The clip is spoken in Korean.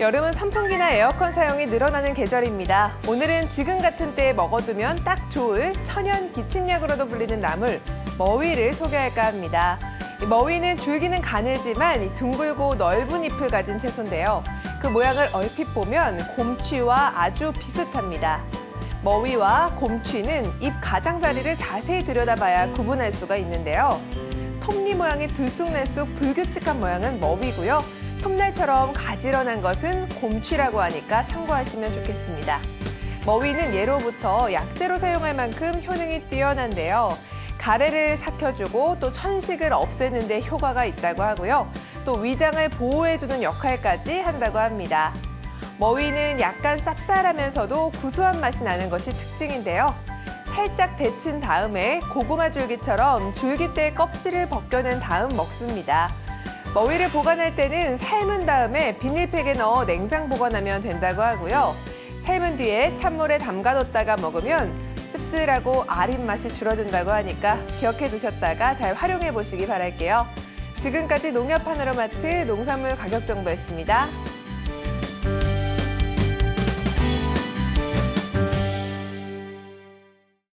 여름은 선풍기나 에어컨 사용이 늘어나는 계절입니다. 오늘은 지금 같은 때에 먹어두면 딱 좋을 천연 기침약으로도 불리는 나물 머위를 소개할까 합니다. 이 머위는 줄기는 가늘지만 이 둥글고 넓은 잎을 가진 채소인데요. 그 모양을 얼핏 보면 곰취와 아주 비슷합니다. 머위와 곰취는 잎 가장자리를 자세히 들여다봐야 구분할 수가 있는데요. 톱니 모양이 들쑥날쑥 불규칙한 모양은 머위고요. 톱날처럼 가지런한 것은 곰취라고 하니까 참고하시면 좋겠습니다. 머위는 예로부터 약재로 사용할 만큼 효능이 뛰어난데요. 가래를 삭혀주고 또 천식을 없애는 데 효과가 있다고 하고요. 또 위장을 보호해주는 역할까지 한다고 합니다. 머위는 약간 쌉쌀하면서도 구수한 맛이 나는 것이 특징인데요. 살짝 데친 다음에 고구마 줄기처럼 줄기대 껍질을 벗겨낸 다음 먹습니다. 머위를 보관할 때는 삶은 다음에 비닐팩에 넣어 냉장 보관하면 된다고 하고요. 삶은 뒤에 찬물에 담가뒀다가 먹으면 씁쓸하고 아린 맛이 줄어든다고 하니까 기억해 두셨다가 잘 활용해 보시기 바랄게요. 지금까지 농협 하나로마트 농산물 가격 정보였습니다.